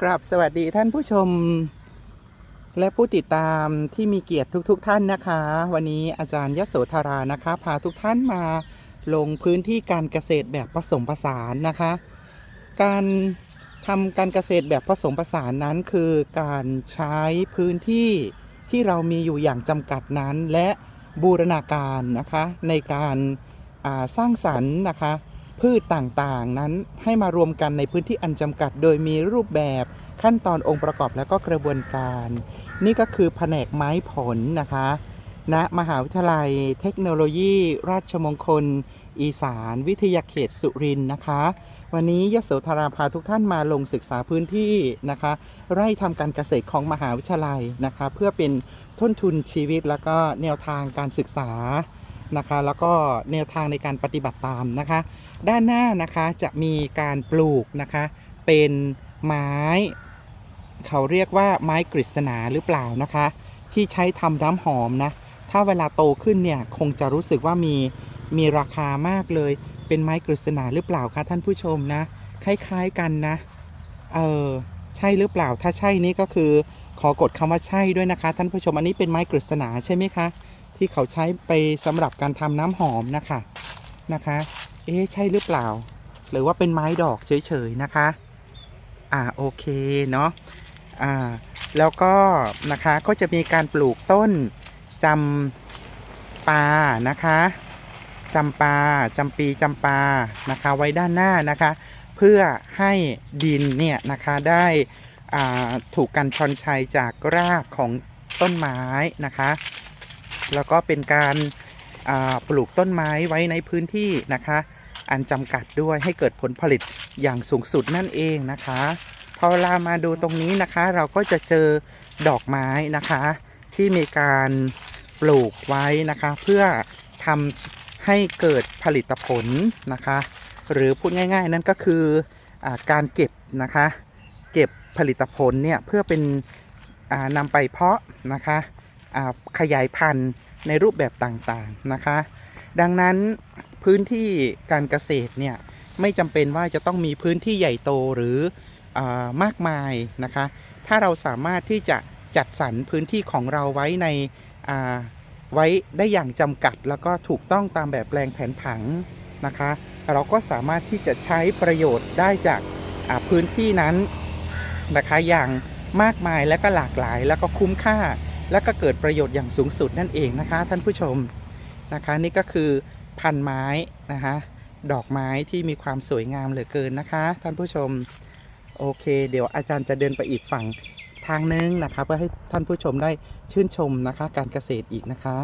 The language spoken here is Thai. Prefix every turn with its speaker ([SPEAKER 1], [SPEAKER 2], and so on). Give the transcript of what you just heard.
[SPEAKER 1] กราบสวัสดีท่านผู้ชม และผู้ติดตามที่มีเกียรติทุกๆทท่านนะคะ วันนี้อาจารย์ยโสธรานะคะ พาทุกท่านมาลงพื้นที่การเกษตรแบบผสมผสานนะคะ การทำการเกษตรแบบผสมผสานนั้นคือการใช้พื้นที่ที่เรามีอยู่อย่างจำกัดนั้น และบูรณาการนะคะในการาสร้างสรรค์นะคะ พืชต่างๆ นั้นให้มารวมกันในพื้นที่อันจำกัด โดยมีรูปแบบขั้นตอนองค์ประกอบและก็กระบวนการ นี่ก็คือแผนกไม้ผลนะคะณนะมหาวิทยาลัยเทคโนโลยี ราชมงคล อีสาน วิทยาเขตสุรินนะคะ วันนี้ยโสธราพาทุกท่านมาลงศึกษาพื้นที่นะคะ ไร่ทำการเกษตรของมหาวิทยาลัยนะคะ เพื่อเป็นต้นทุนชีวิตแล้วก็แนวทางการศึกษา นะคะ แล้วก็แนวทางในการปฏิบัติตามนะคะ ด้านหน้านะคะจะมีการปลูกนะคะเป็นไม้ เขาเรียกว่าไม้กฤษณาหรือเปล่านะคะ ที่ใช้ทำน้ำหอมนะ ถ้าเวลาโตขึ้นเนี่ยคงจะรู้สึกว่ามีมีราคามากเลย เป็นไม้กฤษณาหรือเปล่าคะท่านผู้ชมนะ คล้ายๆกันนะ เออใช่หรือเปล่า ถ้าใช่นี้ก็คือขอกดคำว่าใช่ด้วยนะคะ ท่านผู้ชมอันนี้เป็นไม้กฤษณาใช่ไหมคะ ที่เขาใช้ไปสำหรับการทำน้ำหอมนะคะนะคะ เอ๊ใช่หรือเปล่า หรือว่าเป็นไม้ดอกเฉยๆนะคะ อ่าโอเคเนาะอ่าแล้วก็นะคะก็จะมีการปลูกต้นจำปานะคะจำปาจำปีจำปานะคะไว้ด้านหน้านะคะ เพื่อให้ดินเนี่ยนะคะได้อ่าถูกกันชอนชัยจากรากของต้นไม้นะคะ แล้วก็เป็นการาปลูกต้นไม้ไว้ในพื้นที่นะคะ อันจำกัดด้วยให้เกิดผลผลิตอย่างสูงสุดนั่นเองนะคะพอเวลามาดูตรงนี้นะคะ เราก็จะเจอดอกไม้นะคะ ที่มีการปลูกไว้นะคะ เพื่อทำให้เกิดผลิตผลนะคะ หรือพูดง่ายๆ นั่นก็คืออการเก็บนะคะ เก็บผลิตผลเนี่ยเพื่อเป็นนำไปเพาะนะคะ ขยายพันธุ์ในรูปแบบต่างๆนะคะ ดังนั้นพื้นที่การเกษตรเนี่ยไม่จำเป็นว่าจะต้องมีพื้นที่ใหญ่โตหรืออมากมายนะคะ ถ้าเราสามารถที่จะจัดสรรพื้นที่ของเราไว้ในไว้ได้อย่างจำกัด แล้วก็ถูกต้องตามแบบแปลงแผนผังนะคะ เราก็สามารถที่จะใช้ประโยชน์ได้จากพื้นที่นั้นนะคะอย่างมากมายและก็หลากหลายแล้วก็คุ้มค่า และก็เกิดประโยชน์อย่างสูงสุดนั่นเองนะคะ ท่านผู้ชมนะคะ นี่ก็คือพันไม้นะคะ ดอกไม้ที่มีความสวยงามเหลือเกินนะคะ ท่านผู้ชมโอเค เดี๋ยวอาจารย์จะเดินไปอีกฝั่งทางนึงนะคะ เพื่อให้ท่านผู้ชมได้ชื่นชมนะคะ การเกษตรอีกนะคะ